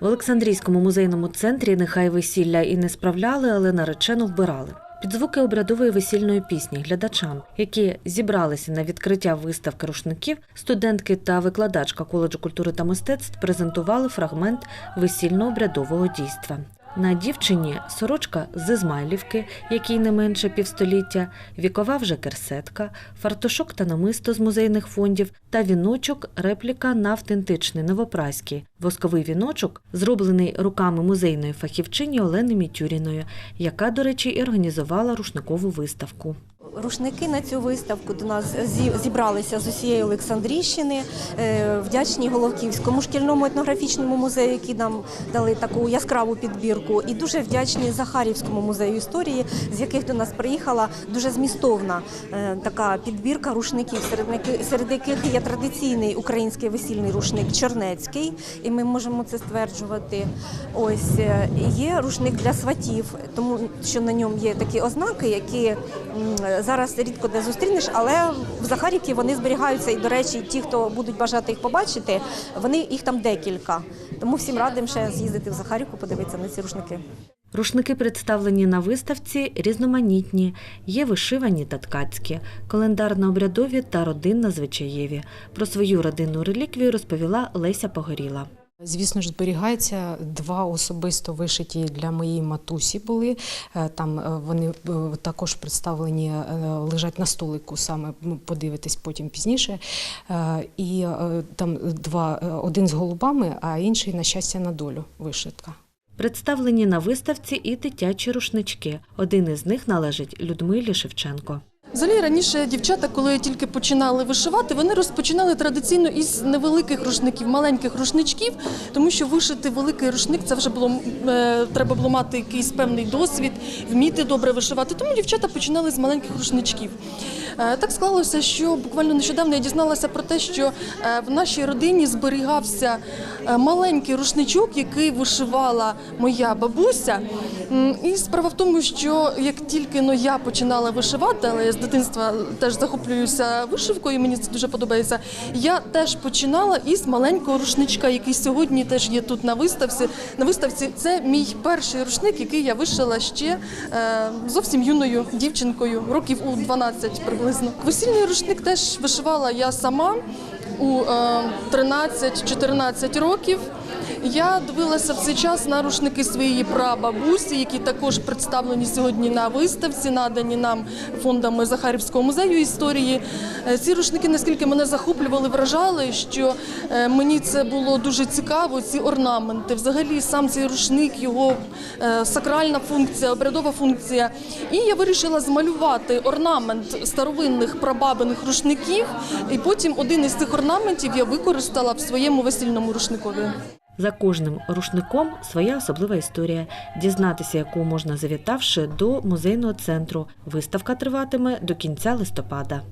В Олександрійському музейному центрі нехай весілля і не справляли, але наречено вбирали. Під звуки обрядової весільної пісні глядачам, які зібралися на відкриття виставки рушників, студентки та викладачка коледжу культури та мистецтв презентували фрагмент весільно-обрядового дійства. На дівчині сорочка з Ізмайлівки, якій не менше півстоліття, вікова вже керсетка, фартушок та намисто з музейних фондів та віночок репліка на автентичний новопраський. Восковий віночок зроблений руками музейної фахівчині Олени Мітюріної, яка, до речі, і організувала рушникову виставку. Рушники на цю виставку до нас зі- зібралися з усієї Олександрійщини, е, вдячні Головківському шкільному етнографічному музею, які нам дали таку яскраву підбірку, і дуже вдячні Захарівському музею історії, з яких до нас приїхала дуже змістовна е, така підбірка рушників, серед яких є традиційний український весільний рушник Чернецький, і ми можемо це стверджувати. Ось е, є рушник для сватів, тому що на ньому є такі ознаки, які зараз рідко де зустрінеш, але в Захарівці вони зберігаються. І, до речі, ті, хто будуть бажати їх побачити, вони їх там декілька. Тому всім радимо ще з'їздити в Захарівку, подивитися на ці рушники. Рушники представлені на виставці різноманітні, є вишивані та ткацькі, календарно-обрядові та родинно-звичаєві. Про свою родинну реліквію розповіла Леся Погоріла. Звісно ж, зберігається два особисто вишиті для моєї матусі були. Е, Там е, вони е, також представлені, лежать на столику, саме ну, подивитись потім пізніше. І там два, один з голубами, а інший на щастя на долю вишитка. Представлені на виставці і дитячі рушнички. Один із них належить Людмилі Шевченко. Взагалі раніше дівчата, коли тільки починали вишивати, вони розпочинали традиційно із невеликих рушників, маленьких рушничків, тому що вишити великий рушник це вже було е, треба було мати якийсь певний досвід, вміти добре вишивати. Тому дівчата починали з маленьких рушничків. Е, так склалося, що буквально нещодавно я дізналася про те, що е, в нашій родині зберігався маленький рушничок, який вишивала моя бабуся. І справа в тому, що як тільки ну, я починала вишивати, але я дитинства теж захоплююся вишивкою, мені це дуже подобається. Я теж починала із маленького рушничка, який сьогодні теж є тут на виставці. На виставці це мій перший рушник, який я вишила ще е, зовсім юною дівчинкою, років у 12 приблизно. Весільний рушник теж вишивала я сама у е, 13-14 років. Я дивилася в цей час на рушники своєї прабабусі, які також представлені сьогодні на виставці, надані нам фондами Захарівського музею історії. Е, Ці рушники наскільки мене захоплювали, вражали, що е, мені це було дуже цікаво. Ці орнаменти, взагалі, сам цей рушник, його е, сакральна функція, обрядова функція. І я вирішила змалювати орнамент старовинних прабабиних рушників. І потім один із цих орнаментів я використала в своєму весільному рушникові. За кожним рушником своя особлива історія, дізнатися яку можна завітавши до музейного центру. Виставка триватиме до кінця листопада.